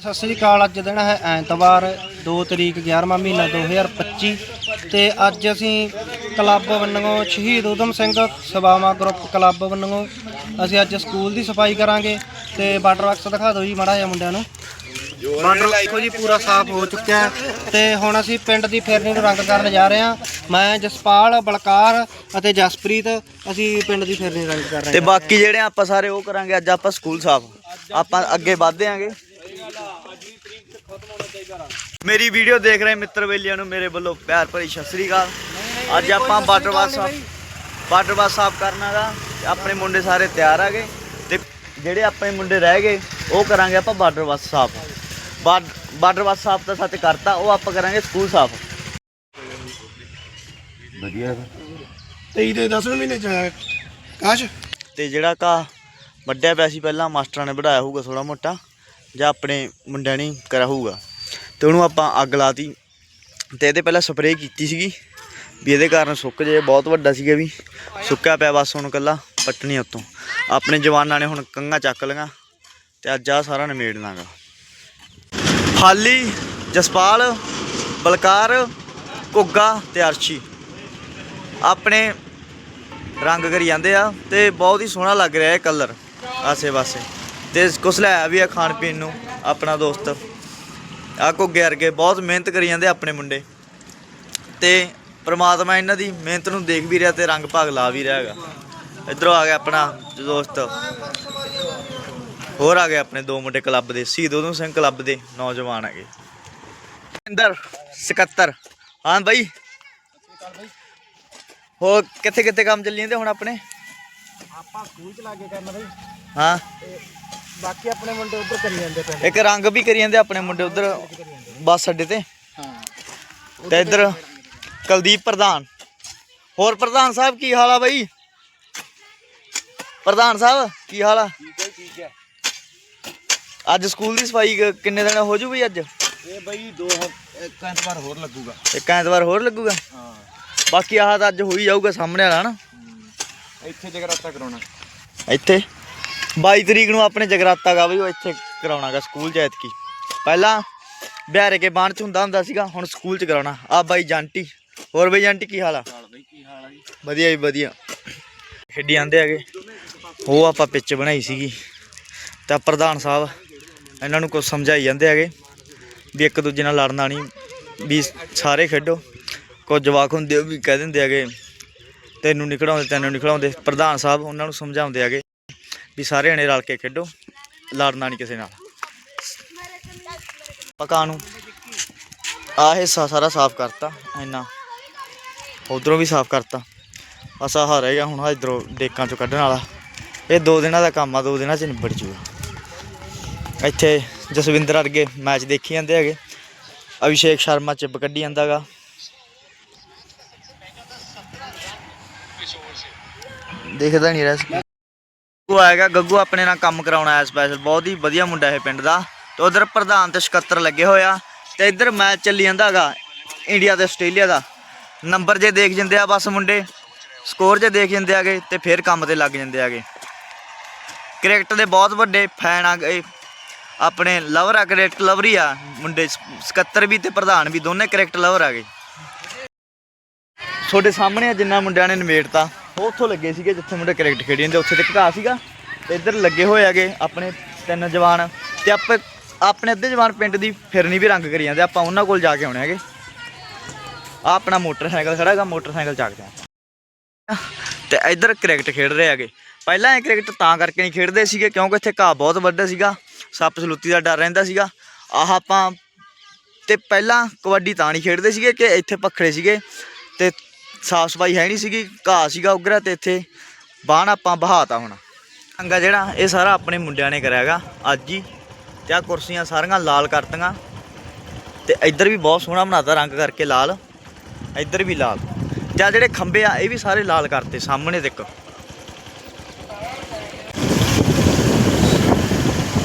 ਸਤਿ ਸ੍ਰੀ ਅਕਾਲ ਅੱਜ ਦਿਨ ਹੈ ਐਤਵਾਰ 2 ਤਰੀਕ 11ਵਾਂ ਮਹੀਨਾ 2025 ਤੇ ਅੱਜ ਅਸੀਂ ਕਲੱਬ ਵੱਲੋਂ ਸ਼ਹੀਦ ਊਧਮ ਸਿੰਘ ਸਭਾਵਾਂ ਗਰੁੱਪ ਕਲੱਬ ਵੱਲੋਂ ਅਸੀਂ ਅੱਜ ਸਕੂਲ ਦੀ ਸਫ਼ਾਈ ਕਰਾਂਗੇ ਤੇ ਵਾਟਰ ਬਾਕਸ ਦਿਖਾ ਦਿਓ ਜੀ ਮਾੜਾ ਜਿਹਾ ਮੁੰਡਿਆਂ ਨੂੰ। ਵਾਟਰ ਦੇਖੋ ਜੀ ਪੂਰਾ ਸਾਫ਼ ਹੋ ਚੁੱਕਿਆ ਤੇ ਹੁਣ ਅਸੀਂ ਪਿੰਡ ਦੀ ਫੇਰਨੀ ਨੂੰ ਰੰਗ ਕਰਨ ਜਾ ਰਹੇ ਹਾਂ। ਮੈਂ ਜਸਪਾਲ ਬਲਕਾਰ ਅਤੇ ਜਸਪ੍ਰੀਤ ਅਸੀਂ ਪਿੰਡ ਦੀ ਫੇਰਨੀ ਰੰਗ ਕਰ ਰਹੇ ਤੇ ਹਾਂ। ਬਾਕੀ ਜਿਹੜੇ ਆਪਾਂ ਸਾਰੇ ਉਹ ਕਰਾਂਗੇ ਅੱਜ ਆਪਾਂ ਸਕੂਲ ਸਾਫ਼। ਆਪਾਂ ਅੱਗੇ ਵਧਦੇ ਆਂਗੇ। ਮੇਰੀ ਵੀਡੀਓ ਦੇਖ ਰਹੇ ਮਿੱਤਰ ਬੇਲੀਆਂ ਨੂੰ ਮੇਰੇ ਵੱਲੋਂ ਪਿਆਰ ਭਰੀ ਸਤਿ ਸ੍ਰੀ ਅਕਾਲ। ਅੱਜ ਆਪਾਂ ਵਾਟਰ ਬਾਕਸ ਸਾਫ਼ ਵਾਟਰ ਬਾਕਸ ਸਾਫ਼ ਕਰਨਾਗਾ ਆਪਣੇ ਮੁੰਡੇ ਸਾਰੇ ਤਿਆਰ ਆ ਗਏ। ਤੇ ਜਿਹੜੇ ਆਪਣੇ ਮੁੰਡੇ ਰਹਿ ਗਏ ਉਹ ਕਰਾਂਗੇ ਆਪਾਂ ਵਾਟਰ ਬਾਕਸ ਸਾਫ਼ ਵਾਟਰ ਬਾਕਸ ਸਾਫ਼ ਤਾਂ ਸੱਚ ਕਰਤਾ ਉਹ ਆਪਾਂ ਕਰਾਂਗੇ ਸਕੂਲ ਸਾਫ਼ ਤੇਈ ਦੇ 10ਵੇਂ ਮਹੀਨੇ ਚ ਆਇਆ। ਕਾਸ਼? ਤੇ ਜਿਹੜਾ ਕਾ ਵੱਡਿਆ ਪਿਆ ਸੀ ਪਹਿਲਾਂ ਮਾਸਟਰਾਂ ਨੇ ਵਧਾਇਆ ਹੋਊਗਾ ਥੋੜਾ ਮੋਟਾ ਜਾਂ ਆਪਣੇ ਮੁੰਡਿਆਂ ਨੇ ਕਰਿਆ ਹੋਊਗਾ। ਤੇ ਉਹਨੂੰ ਆਪਾਂ ਅੱਗ ਲਾਤੀ ਤੇ ਇਹਦੇ ਪਹਿਲਾਂ ਸਪਰੇਅ ਕੀਤੀ ਸੀਗੀ ਵੀ ਇਹਦੇ ਕਾਰਨ ਸੁੱਕ ਜੇ, ਬਹੁਤ ਵੱਡਾ ਸੀਗਾ ਵੀ। ਸੁੱਕਿਆ ਪਿਆ ਬਸ ਹੁਣ ਕੱਲਾ ਪੱਟਣੀ ਉੱਤੋਂ। ਆਪਣੇ ਜਵਾਨਾਂ ਨੇ ਹੁਣ ਕੰਗਾ ਚੱਕ ਲਈਆਂ ਤੇ ਅੱਜ ਆ ਸਾਰਾ ਨਿਮੇੜ ਲਾਂਗਾ। ਹਾਲੀ, ਜਸਪਾਲ, ਬਲਕਾਰ, ਘੁੱਗਾ ਤੇ ਅਰਸ਼ੀ। ਆਪਣੇ ਰੰਗ ਕਰੀ ਜਾਂਦੇ ਆ ਤੇ ਬਹੁਤ ਹੀ ਸੋਹਣਾ ਲੱਗ ਰਿਹਾ ਇਹ ਕਲਰ ਆਸੇ ਪਾਸੇ ਤੇ ਕੁਛ ਲੈ ਲਿਆਇਆ ਵੀ ਆ ਖਾਣ ਪੀਣ ਨੂੰ, ਆਪਣਾ ਦੋਸਤ। ਆ ਘੁੱਗੇ ਵਰਗੇ ਬਹੁਤ ਮਿਹਨਤ ਕਰੀ ਜਾਂਦੇ ਆਪਣੇ ਮੁੰਡੇ। ਤੇ ਪ੍ਰਮਾਤਮਾ ਇਹਨਾਂ ਦੀ ਮਿਹਨਤ ਨੂੰ ਦੇਖ ਵੀ ਰਿਹਾ ਤੇ ਰੰਗ ਭਾਗ ਲਾ ਵੀ ਰਿਹਾ ਹੈਗਾ। ਇਧਰੋਂ ਆ ਗਿਆ ਆਪਣਾ ਦੋਸਤ। ਹੋਰ ਆ ਗਏ ਆਪਣੇ ਦੋ ਮੁੰਡੇ ਕਲੱਬ ਦੇ ਸ਼ਹੀਦ ਊਧਮ ਸਿੰਘ ਕਲੱਬ ਦੇ ਨੌਜਵਾਨ ਹੈਗੇ। ਇੰਦਰ 77 ਹਾਂ ਬਾਈ। ਹੋਰ ਕਿੱਥੇ ਕਿੱਥੇ ਕੰਮ ਚੱਲੀ ਜਾਂਦੇ ਹੁਣ ਆਪਣੇ? ਆਪਾਂ ਸਕੂਲ ਚ ਲਾਗੇ ਕਰਨਾ ਬਈ ਹਾਂ। ਬਾਕੀ ਆਪਣੇ ਮੁੰਡੇ ਉੱਧਰ ਕਰੀ ਜਾਂਦੇ ਪਿੰਡ ਇੱਕ ਰੰਗ ਵੀ ਕਰੀ ਜਾਂਦੇ ਆਪਣੇ ਮੁੰਡੇ ਉਧਰ ਬੱਸ ਅੱਡੇ ਤੇ। ਹਾਂ। ਤੇ ਇੱਧਰ ਕੁਲਦੀਪ ਪ੍ਰਧਾਨ। ਹੋਰ ਪ੍ਰਧਾਨ ਸਾਹਿਬ ਕੀ ਹਾਲ ਆ ਬਾਈ? ਪ੍ਰਧਾਨ ਸਾਹਿਬ ਕੀ ਹਾਲ ਆ? ਠੀਕ ਹੈ ਠੀਕ ਹੈ। ਅੱਜ ਸਕੂਲ ਦੀ ਸਫ਼ਾਈ ਕਿੰਨੇ ਦਿਨ ਹੋ ਜੂ ਬਈ ਅੱਜ? ਇਹ ਬਈ ਦੋ ਇੱਕ ਐਤਵਾਰ ਹੋਰ ਲੱਗੂਗਾ। ਇੱਕ ਐਤਵਾਰ ਹੋਰ ਲੱਗੂਗਾ? ਹਾਂ। ਬਾਕੀ ਆਹ ਤਾਂ ਅੱਜ ਹੋ ਹੀ ਜਾਊਗਾ ਸਾਹਮਣੇ ਵਾਲਾ ਨਾ ਇੱਥੇ ਜਗਰਾਤਾ ਕਰਾਉਣਾ। ਇੱਥੇ? 22 ਤਰੀਕ ਨੂੰ ਆਪਣੇ ਜਗਰਾਤਾ ਗਾ ਬਈ, ਉਹ ਇੱਥੇ ਕਰਾਉਣਾਗਾ ਸਕੂਲ ਚ ਐਤਕੀ। ਪਹਿਲਾਂ ਬਿਹਾਰੇ ਕੇ ਬਾਣ ਚ ਹੁੰਦਾ ਹੁੰਦਾ ਸੀਗਾ, ਹੁਣ ਸਕੂਲ ਚ ਕਰਾਉਣਾ। ਆ ਬਾਈ ਜੰਟੀ। ਹੋਰ ਬਈ ਜੰਟੀ, ਕੀ ਹਾਲ ਆ? ਵਧੀਆ ਜੀ, ਵਧੀਆ। ਖੇਡੀ ਜਾਂਦੇ ਹੈਗੇ। ਉਹ ਆਪਾਂ ਪਿੱਚ ਬਣਾਈ ਸੀਗੀ। ਤਾਂ ਪ੍ਰਧਾਨ ਸਾਹਿਬ ਇਹਨਾਂ ਨੂੰ ਕੁਝ ਸਮਝਾਈ ਜਾਂਦੇ ਹੈਗੇ ਵੀ ਇੱਕ ਦੂਜੇ ਨਾਲ ਲੜਨਾ ਨਹੀਂ, ਵੀ ਸਾਰੇ ਖੇਡੋ। ਕੁਝ ਜਵਾਕ ਹੁੰਦੇ ਉਹ ਵੀ ਕਹਿ ਦਿੰਦੇ ਹੈਗੇ, ਤੈਨੂੰ ਨਿਕਲਾਉਂਦੇ ਤੈਨੂੰ ਨਿਕਲਾਉਂਦੇ ਪ੍ਰਧਾਨ ਸਾਹਿਬ ਉਹਨਾਂ ਨੂੰ ਸਮਝਾਉਂਦੇ ਹੈਗੇ। ਵੀ ਸਾਰੇ ਜਣੇ ਰਲ ਕੇ ਖੇਡੋ, ਲੜਨਾ ਨਹੀਂ ਕਿਸੇ ਨਾਲ। ਪਕਾ ਨੂੰ। ਆਹ ਹਿੱਸਾ ਸਾਰਾ ਸਾਫ਼ ਕਰਤਾ, ਇੰਨਾ। ਉਧਰੋਂ ਵੀ ਸਾਫ਼ ਕਰਤਾ। ਬਸ ਆਹ ਰਹਿ ਗਿਆ ਹੁਣ ਇਧਰੋਂ ਡੇਕਾਂ ਚੋਂ ਕੱਢਣ ਵਾਲਾ। ਇਹ ਦੋ ਦਿਨਾਂ ਦਾ ਕੰਮ ਆ, ਦੋ ਦਿਨਾਂ ਚ ਨਿਬੜ ਜੂਗਾ। ਇੱਥੇ ਜਸਵਿੰਦਰ ਅਰਗੇ ਮੈਚ ਦੇਖੀ ਜਾਂਦੇ ਹੈਗੇ। ਅਭਿਸ਼ੇਕ ਸ਼ਰਮਾ ਚਿੱਪ ਕੱਢੀ ਜਾਂਦਾਗਾ ਦੇਖਦਾ ਨਹੀਂ ਰਿਹਾ। ਉਹ ਆਏਗਾ। ਗੱਗੂ ਆਪਣੇ ਨਾਲ ਕੰਮ ਕਰਾਉਣਾ ਆਇਆ ਸਪੈਸ਼ਲ ਬਹੁਤ ਹੀ ਵਧੀਆ ਮੁੰਡਾ ਇਹ ਪਿੰਡ ਦਾ। ਤੇ ਉਧਰ ਪ੍ਰਧਾਨ ਤੇ ਸਕੱਤਰ ਲੱਗੇ ਹੋਇਆ ਤੇ ਇੱਧਰ ਮੈਚ ਚੱਲੀ ਜਾਂਦਾ ਹੈਗਾ, ਇੰਡੀਆ ਤੇ ਆਸਟ੍ਰੇਲੀਆ ਦਾ। ਨੰਬਰ ਜੇ ਦੇਖ ਜਾਂਦੇ ਆ ਬਸ ਮੁੰਡੇ, ਸਕੋਰ ਜੇ ਦੇਖ ਜਾਂਦੇ ਆਗੇ ਤੇ ਫਿਰ ਕੰਮ ਤੇ ਲੱਗ ਜਾਂਦੇ ਆਗੇ। ਕ੍ਰਿਕਟ ਦੇ ਬਹੁਤ ਵੱਡੇ ਫੈਨ ਆ ਗਏ। ਆਪਣੇ ਲਵਰ ਆ, ਕ੍ਰਿਕਟ ਲਵਰ ਹੀ ਆ। ਮੁੰਡੇ ਸ- ਸਕੱਤਰ ਵੀ ਤੇ ਪ੍ਰਧਾਨ ਵੀ ਦੋਨੇ ਕ੍ਰਿਕਟ ਲਵਰ ਆ ਗਏ। ਤੁਹਾਡੇ ਸਾਹਮਣੇ ਆ ਜਿੰਨਾ ਮੁੰਡਿਆਂ ਨੇ ਨਿਬੇੜਤਾ ਉਹ ਉੱਥੋਂ ਲੱਗੇ ਸੀਗੇ ਜਿੱਥੇ ਮੁੰਡੇ ਕ੍ਰਿਕਟ ਖੇਡੀ ਜਾਂਦੇ, ਉੱਥੇ ਤੇ ਘਾਹ ਸੀਗਾ। ਤੇ ਇੱਧਰ ਲੱਗੇ ਹੋਏ ਹੈਗੇ ਆਪਣੇ ਤਿੰਨ ਜਵਾਨ ਤੇ ਆਪ ਆਪਣੇ ਅੱਧੇ ਜਵਾਨ ਪਿੰਡ ਦੀ ਫਿਰਨੀ ਵੀ ਰੰਗ ਕਰੀ ਜਾਂਦੇ, ਆਪਾਂ ਉਹਨਾਂ ਕੋਲ ਜਾ ਕੇ ਆਉਣੇ ਹੈਗੇ। ਆ ਆਪਣਾ ਮੋਟਰਸਾਈਕਲ ਖੜਾ ਹੈਗਾ, ਮੋਟਰਸਾਈਕਲ ਚੱਕਦੇ ਆ ਤੇ ਇੱਧਰ ਕ੍ਰਿਕਟ ਖੇਡ ਰਹੇ ਹੈਗੇ। ਪਹਿਲਾਂ ਇਹ ਕ੍ਰਿਕਟ ਤਾਂ ਕਰਕੇ ਨਹੀਂ ਖੇਡਦੇ ਸੀਗੇ, ਕਿਉਂਕਿ ਇੱਥੇ ਘਾਹ ਬਹੁਤ ਵੱਡਾ ਸੀਗਾ, ਸੱਪ ਸਲੂਤੀ ਦਾ ਡਰ ਰਹਿੰਦਾ ਸੀਗਾ। ਆਹ ਆਪਾਂ ਤੇ ਪਹਿਲਾਂ ਕਬੱਡੀ ਤਾਂ ਨਹੀਂ ਖੇਡਦੇ ਸੀਗੇ ਕਿ ਇੱਥੇ ਪਖੜੇ ਸੀਗੇ। ਤੇ ਸਾਫ਼ ਸਫ਼ਾਈ ਹੈ ਨਹੀਂ ਸੀਗੀ, ਘਾਹ ਸੀਗਾ ਉਗਰਾ ਤੇ ਇੱਥੇ ਬਾਣ ਆਪਾਂ ਬਹਾਤਾ ਹੁਣ। ਅੰਗਾ ਜਿਹੜਾ, ਇਹ ਸਾਰਾ ਆਪਣੇ ਮੁੰਡਿਆਂ ਨੇ ਕਰਿਆਗਾ ਅੱਜ ਹੀ। ਤੇ ਆ ਕੁਰਸੀਆਂ ਸਾਰੀਆਂ ਲਾਲ ਕਰਤੀਆਂ। ਤੇ ਇੱਧਰ ਵੀ ਬਹੁਤ ਸੋਹਣਾ ਬਣਾਤਾ ਰੰਗ ਕਰਕੇ ਲਾਲ। ਇੱਧਰ ਵੀ ਲਾਲ। ਤੇ ਆ ਜਿਹੜੇ ਖੰਬੇ ਆ, ਇਹ ਵੀ ਸਾਰੇ ਲਾਲ ਕਰਤੇ, ਸਾਹਮਣੇ ਤੱਕ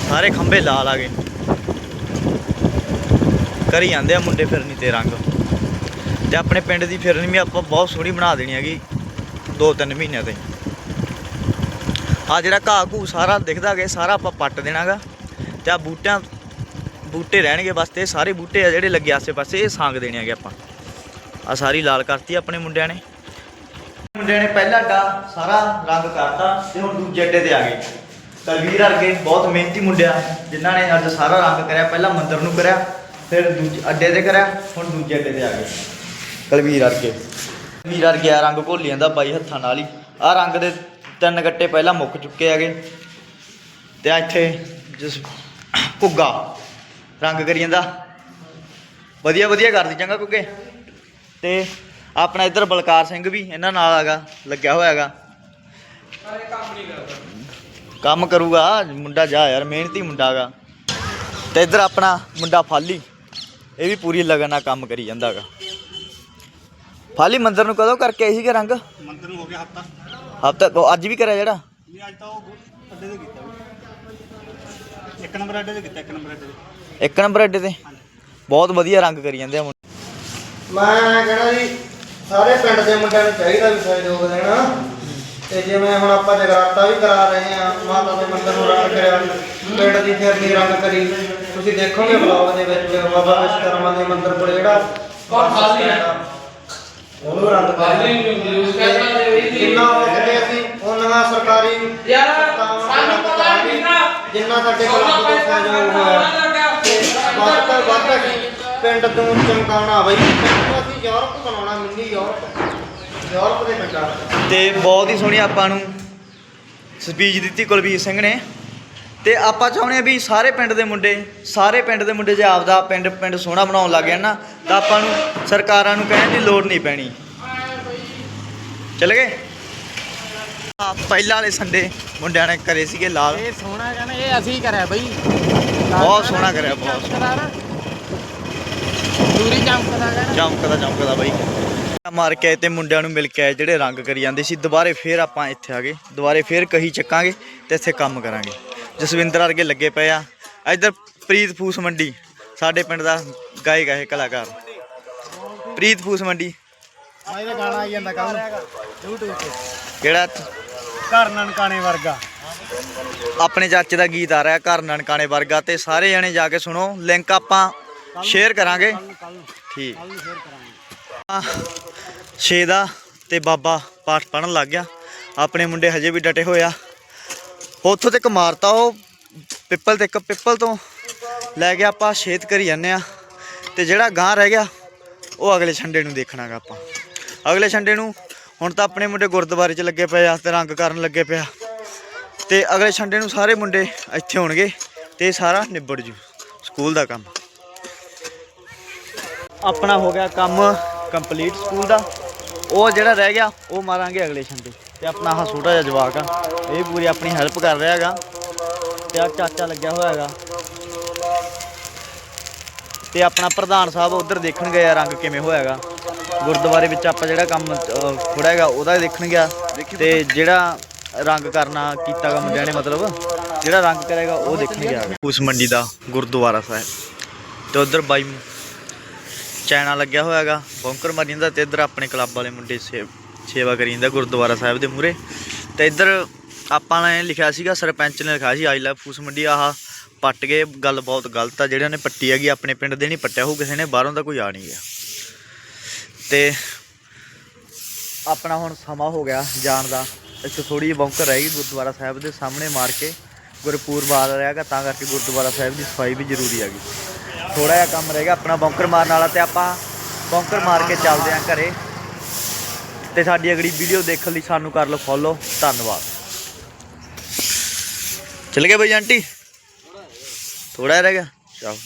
ਸਾਰੇ ਖੰਬੇ ਲਾਲ ਆ ਗਏ। ਕਰੀ ਜਾਂਦੇ ਆ ਮੁੰਡੇ ਫਿਰਨੀ ਤੇ ਰੰਗ। ਤੇ ਆਪਣੇ ਪਿੰਡ ਦੀ ਫਿਰਨੀ ਵੀ ਆਪਾਂ ਬਹੁਤ ਸੋਹਣੀ ਬਣਾ ਦੇਣੀ ਹੈਗੀ, ਦੋ ਤਿੰਨ ਮਹੀਨਿਆਂ ਤੇ ਆ ਜਿਹੜਾ ਘਾਹ ਘੂ ਸਾਰਾ ਦਿਖਦਾ ਗੇ ਸਾਰਾ ਆਪਾਂ ਪੱਟ ਦੇਣਾਗਾ। ਤੇ ਆ ਬੂਟਿਆਂ, ਬੂਟੇ ਰਹਿਣਗੇ ਬਸ, ਤੇ ਸਾਰੇ ਬੂਟੇ ਆ ਜਿਹੜੇ ਲੱਗੇ ਆਸੇ-ਪਾਸੇ, ਇਹ ਸਾਂਗ ਦੇਣੇ ਹੈਗੇ ਆਪਾਂ। ਆ ਸਾਰੀ ਲਾਲ ਕਰਤੀ ਆਪਣੇ ਮੁੰਡਿਆਂ ਨੇ। ਮੁੰਡਿਆਂ ਨੇ ਪਹਿਲਾ ਅੱਡਾ ਸਾਰਾ ਰੰਗ ਕਰਤਾ, ਤੇ ਹੁਣ ਦੂਜੇ ਅੱਡੇ ਤੇ ਆ ਗਏ। ਤਲਵੀਰ ਵਰਗੇ ਬਹੁਤ ਮਿਹਨਤੀ ਮੁੰਡਿਆ, ਜਿਨ੍ਹਾਂ ਨੇ ਅੱਜ ਸਾਰਾ ਰੰਗ ਕਰਿਆ, ਪਹਿਲਾਂ ਮੰਦਰ ਨੂੰ ਕਰਿਆ, ਫਿਰ ਦੂਜੇ, ਅੱਡੇ ਤੇ ਕਰਿਆ, ਹੁਣ ਦੂਜੇ ਅੱਡੇ ਤੇ ਆ ਗਏ। ਕਲਵੀਰ ਅਰਗੇ ਕਲਵੀਰ ਅਰਗੇ ਆ ਰੰਗ ਘੋਲੀ ਜਾਂਦਾ ਬਾਈ ਹੱਥਾਂ ਨਾਲ ਹੀ। ਆ ਰੰਗ ਦੇ ਤਿੰਨ ਗੱਟੇ ਪਹਿਲਾਂ ਮੁੱਕ ਚੁੱਕੇ ਹੈਗੇ। ਤੇ ਆ ਇੱਥੇ ਜਿਸ ਘੁੱਗਾ ਰੰਗ ਕਰੀ ਜਾਂਦਾ। ਵਧੀਆ ਵਧੀਆ ਕਰਦੀ ਚੰਗਾ ਕੁੱਗੇ ਤੇ ਆਪਣਾ ਇੱਧਰ ਬਲਕਾਰ ਸਿੰਘ ਵੀ ਇਹਨਾਂ ਨਾਲ ਹੈਗਾ ਲੱਗਿਆ ਹੋਇਆ ਹੈਗਾ। ਕੰਮ ਕਰੂਗਾ, ਮੁੰਡਾ ਜਾ ਯਾਰ, ਮਿਹਨਤੀ ਮੁੰਡਾ ਹੈਗਾ। ਤੇ ਇੱਧਰ ਆਪਣਾ ਮੁੰਡਾ ਫਾਲੀ, ਇਹ ਵੀ ਪੂਰੀ ਲਗਨ ਨਾਲ ਕੰਮ ਕਰੀ ਜਾਂਦਾ ਹੈਗਾ। ਫਾਲੀ ਮੰਦਰ ਨੂੰ ਕਦੋਂ ਕਰਕੇ ਆਈ ਸੀਗੇ ਰੰਗ? ਮੰਦਰ ਨੂੰ ਹੋ ਗਿਆ ਹਫਤਾ। ਹਫਤਾ ਅੱਜ ਵੀ ਕਰਿਆ ਜਿਹੜਾ? ਨਹੀਂ ਅੱਜ ਤਾਂ ਉਹ ਅੱਡੇ ਤੇ ਕੀਤਾ। ਇੱਕ ਨੰਬਰ ਅੱਡੇ ਤੇ ਕੀਤਾ ਇੱਕ ਨੰਬਰ ਅੱਡੇ ਤੇ। ਇੱਕ ਨੰਬਰ ਅੱਡੇ ਤੇ? ਬਹੁਤ ਵਧੀਆ ਰੰਗ ਕਰੀ ਜਾਂਦੇ ਆ ਮੁੰਡੇ। ਮੈਂ ਕਹਿਣਾ ਜੀ ਸਾਰੇ ਪਿੰਡ ਦੇ ਮੁੰਡਿਆਂ ਨੂੰ ਚਾਹੀਦਾ ਵੀ ਸਹਿਯੋਗ ਦੇਣਾ। ਤੇ ਜਿਵੇਂ ਹੁਣ ਆਪਾਂ ਜਗਰਾਤਾ ਵੀ ਕਰਾ ਰਹੇ ਆ ਮਾਤਾ ਦੇ ਮੰਦਰ ਨੂੰ ਰੰਗ ਕਰਿਆ ਪਿੰਡ ਦੀ ਫਿਰਨੀ ਰੰਗ ਕਰੀ। ਤੁਸੀਂ ਦੇਖੋਗੇ ਬਲੌਗ ਦੇ ਵਿੱਚ ਬਾਬਾ ਵਿਸ਼ਕਰਮਾ ਦੇ ਮੰਦਰ ਕੋਲ ਜਿਹੜਾ ਖਾਲੀ ਉਹਨੂੰ ਜਿੰਨਾ ਅਸੀਂ ਉਹਨਾਂ ਸਰਕਾਰੀ ਯਾਰ ਸੰਸਥਾਵਾਂ ਸਾਨੂੰ ਪਤਾ ਨਹੀਂ ਨਾ। ਜਿੰਨਾ ਸਾਡੇ ਕੋਲ ਤੋਂ ਵੱਧ ਪਿੰਡ ਤੋਂ ਚਮਕਾਉਣਾ ਬਈ। ਪਿੰਡ ਅਸੀਂ ਯੂਰਪ ਬਣਾਉਣਾ ਮਿੰਨੀ ਯੂਰਪ। ਯੂਰਪ ਦੇ ਪਿੰਡਾਂ। ਤੇ। ਬਹੁਤ ਹੀ ਸੋਹਣੀ ਆਪਾਂ ਨੂੰ ਸਪੀਚ ਦਿੱਤੀ ਕੁਲਬੀਰ ਸਿੰਘ ਨੇ। ਤੇ ਆਪਾਂ ਚਾਹੁੰਦੇ ਆ ਵੀ ਸਾਰੇ ਪਿੰਡ ਦੇ ਮੁੰਡੇ ਸਾਰੇ ਪਿੰਡ ਦੇ ਮੁੰਡੇ ਜੇ ਆਪਦਾ ਪਿੰਡ ਪਿੰਡ ਸੋਹਣਾ ਬਣਾਉਣ ਲੱਗ ਜਾਣ ਨਾ ਤਾਂ ਆਪਾਂ ਨੂੰ ਸਰਕਾਰਾਂ ਨੂੰ ਕਹਿਣ ਦੀ ਲੋੜ ਨਹੀਂ ਪੈਣੀ। ਚੱਲ ਗਏ? ਆ ਪਹਿਲਾਂ ਵਾਲੇ ਸੰਡੇ ਮੁੰਡਿਆਂ ਨੇ ਕਰੇ ਸੀਗੇ ਲਾਲ। ਇਹ ਸੋਹਣਾ ਕਹਿੰਦਾ ਇਹ ਅਸੀਂ ਕਰਿਆ ਬਈ। ਬਹੁਤ ਸੋਹਣਾ ਕਰਿਆ, ਬਹੁਤ। ਦੂਰੀ ਚਮਕਦਾ ਕਹਿੰਦਾ ਚਮਕਦਾ ਚਮਕਦਾ ਬਾਈ। ਮਾਰ ਕੇ ਆਏ ਤੇ ਮੁੰਡਿਆਂ ਨੂੰ ਮਿਲ ਕੇ ਆਏ ਜਿਹੜੇ ਰੰਗ ਕਰੀ ਜਾਂਦੇ ਸੀ ਦੁਬਾਰੇ ਫੇਰ ਆਪਾਂ ਇੱਥੇ ਆ ਗਏ ਦੁਬਾਰੇ ਫੇਰ ਕਹੀ ਚੱਕਾਂਗੇ ਤੇ ਇੱਥੇ ਕੰਮ ਕਰਾਂਗੇ। ਜਸਵਿੰਦਰ ਵਰਗੇ ਲੱਗੇ ਪਏ ਆ। ਇੱਧਰ ਪ੍ਰੀਤ ਫੂਸ ਮੰਡੀ ਸਾਡੇ ਪਿੰਡ ਦਾ ਗਾਇਕ ਹੈ ਕਲਾਕਾਰ। ਪ੍ਰੀਤ ਫੂਸ ਮੰਡੀ। ਆ ਇਹਦਾ ਗਾਣਾ ਆਈ ਜਾਂਦਾ ਕੱਲ YouTube ਤੇ। ਕਿਹੜਾ? ਘਰ ਨਨਕਾਣੇ ਵਰਗਾ। ਆਪਣੇ ਚਾਚੇ ਦਾ ਗੀਤ ਆ ਰਿਹਾ ਘਰ ਨਨਕਾਣੇ ਵਰਗਾ ਤੇ ਸਾਰੇ ਜਣੇ ਜਾ ਕੇ ਸੁਣੋ ਲਿੰਕ ਆਪਾਂ ਸ਼ੇਅਰ ਕਰਾਂਗੇ। ਠੀਕ। ਛੇ ਦਾ ਤੇ ਬਾਬਾ ਪਾਠ ਪੜਨ ਲੱਗ ਗਿਆ। ਆਪਣੇ ਮੁੰਡੇ ਹਜੇ ਵੀ ਡਟੇ ਹੋਇਆ ਉੱਥੋਂ ਤੱਕ ਮਾਰਤਾ ਉਹ, ਪਿੱਪਲ ਤੇ ਇੱਕ ਪਿੱਪਲ ਤੋਂ। ਲੈ ਕੇ ਆਪਾਂ ਛੇਤ ਕਰੀ ਜਾਂਦੇ ਆ ਤੇ ਜਿਹੜਾ ਗਾਂ ਰਹਿ ਗਿਆ, ਉਹ ਅਗਲੇ ਛੰਡੇ ਨੂੰ ਦੇਖਣਾਗਾ ਆਪਾਂ। ਅਗਲੇ ਛੰਡੇ ਨੂੰ, ਹੁਣ ਤਾਂ ਆਪਣੇ ਮੁੰਡੇ ਗੁਰਦੁਆਰੇ 'ਚ ਲੱਗੇ ਪਏ ਆ ਤੇ ਰੰਗ ਕਰਨ ਲੱਗੇ ਪਿਆ ਤੇ ਅਗਲੇ ਛੰਡੇ ਨੂੰ ਸਾਰੇ ਮੁੰਡੇ ਇੱਥੇ ਹੋਣਗੇ ਤੇ ਸਾਰਾ ਨਿਬੜ ਜੂ, ਸਕੂਲ ਦਾ ਕੰਮ। ਆਪਣਾ ਹੋ ਗਿਆ ਕੰਮ ਕੰਪਲੀਟ ਸਕੂਲ ਦਾ। ਉਹ ਜਿਹੜਾ ਰਹਿ ਗਿਆ, ਉਹ ਮਾਰਾਂਗੇ ਅਗਲੇ ਛੰਡੇ। ਤੇ ਆਪਣਾ ਆਹ ਛੋਟਾ ਜਿਹਾ ਜਵਾਕ ਆ ਇਹ ਪੂਰੀ ਆਪਣੀ ਹੈਲਪ ਕਰ ਰਿਹਾ ਹੈਗਾ। ਤੇ ਆ ਚਾਚਾ ਲੱਗਿਆ ਹੋਇਆ ਹੈਗਾ। ਤੇ ਆਪਣਾ ਪ੍ਰਧਾਨ ਸਾਹਿਬ ਉਧਰ ਦੇਖਣ ਗਏ ਆ ਰੰਗ ਕਿਵੇਂ ਹੋਇਆਗਾ ਗੁਰਦੁਆਰੇ ਵਿੱਚ ਆਪਾਂ ਜਿਹੜਾ ਕੰਮ ਥੋੜਾ ਹੈਗਾ ਉਹਦਾ ਦੇਖਣ ਗਿਆ। ਤੇ ਜਿਹੜਾ ਰੰਗ ਕਰਨਾ ਕੀਤਾਗਾ ਮੁੰਡਿਆਂ ਨੇ ਮਤਲਬ ਜਿਹੜਾ ਰੰਗ ਕਰੇਗਾ ਉਹ ਦੇਖਣ ਗਿਆ ਉਸ ਮੰਡੀ ਦਾ ਗੁਰਦੁਆਰਾ ਸਾਹਿਬ। ਤੇ ਉਧਰ ਬਾਈ ਚੈਨਾ ਲੱਗਿਆ ਹੋਇਆ ਹੈਗਾ ਬੌਂਕਰ ਮਾਰੀ ਜਾਂਦਾ ਤੇ ਇੱਧਰ ਆਪਣੇ ਕਲੱਬ ਵਾਲੇ ਮੁੰਡੇ ਸੇ- ਸੇਵਾ ਕਰੀ ਜਾਂਦਾ ਗੁਰਦੁਆਰਾ ਸਾਹਿਬ ਦੇ ਮੂਹਰੇ। ਤੇ ਇੱਧਰ ਆਪਾਂ ਨੇ ਲਿਖਿਆ ਸੀਗਾ, ਸਰਪੰਚ ਨੇ ਲਿਖਿਆ ਸੀ, ਆਈ ਲਵ ਫੂਸ ਮੰਡੀ, ਆਹ ਪੱਟ ਗਏ ਗੱਲ ਬਹੁਤ ਗਲਤ ਆ, ਜਿਹੜਿਆਂ ਨੇ ਪੱਟੀ ਹੈਗੀ, ਆਪਣੇ ਪਿੰਡ ਦੇ ਨਹੀਂ ਪੱਟਿਆ ਹੋਊ ਕਿਸੇ ਨੇ, ਬਾਹਰੋਂ ਦਾ ਕੋਈ ਆ ਨਹੀਂ ਗਿਆ। ਤੇ ਆਪਣਾ ਹੁਣ ਸਮਾਂ ਹੋ ਗਿਆ ਜਾਣ ਦਾ। ਇੱਥੇ ਥੋੜੀ ਜਿਹੀ ਬੌਂਕਰ ਰਹਿ ਗਈ ਗੁਰਦੁਆਰਾ ਸਾਹਿਬ ਦੇ ਸਾਹਮਣੇ ਮਾਰ ਕੇ ਗੁਰਪੂਰਬ ਆ ਰਿਹਾਗਾ ਤਾਂ ਕਰਕੇ ਗੁਰਦੁਆਰਾ ਸਾਹਿਬ ਦੀ ਸਫ਼ਾਈ ਵੀ ਜ਼ਰੂਰੀ ਹੈਗੀ ਥੋੜਾ ਜਿਹਾ ਕੰਮ ਰਹੇਗਾ ਆਪਣਾ ਬੌਂਕਰ ਮਾਰਨ ਵਾਲਾ ਤੇ ਆਪਾਂ ਬੌਂਕਰ ਮਾਰ ਕੇ ਚੱਲਦੇ ਆਂ ਘਰੇ। ਤੇ ਸਾਡੀ ਅਗਲੀ ਵੀਡੀਓ ਦੇਖਣ ਲਈ ਸਾਨੂੰ ਕਰ ਲਓ ਫੋਲੋ ਧੰਨਵਾਦ। ਚਲ ਗਿਆ ਬਈ ਆਂਟੀ? ਥੋੜਾ ਰਹਿ ਗਿਆ। ਚਲੋ।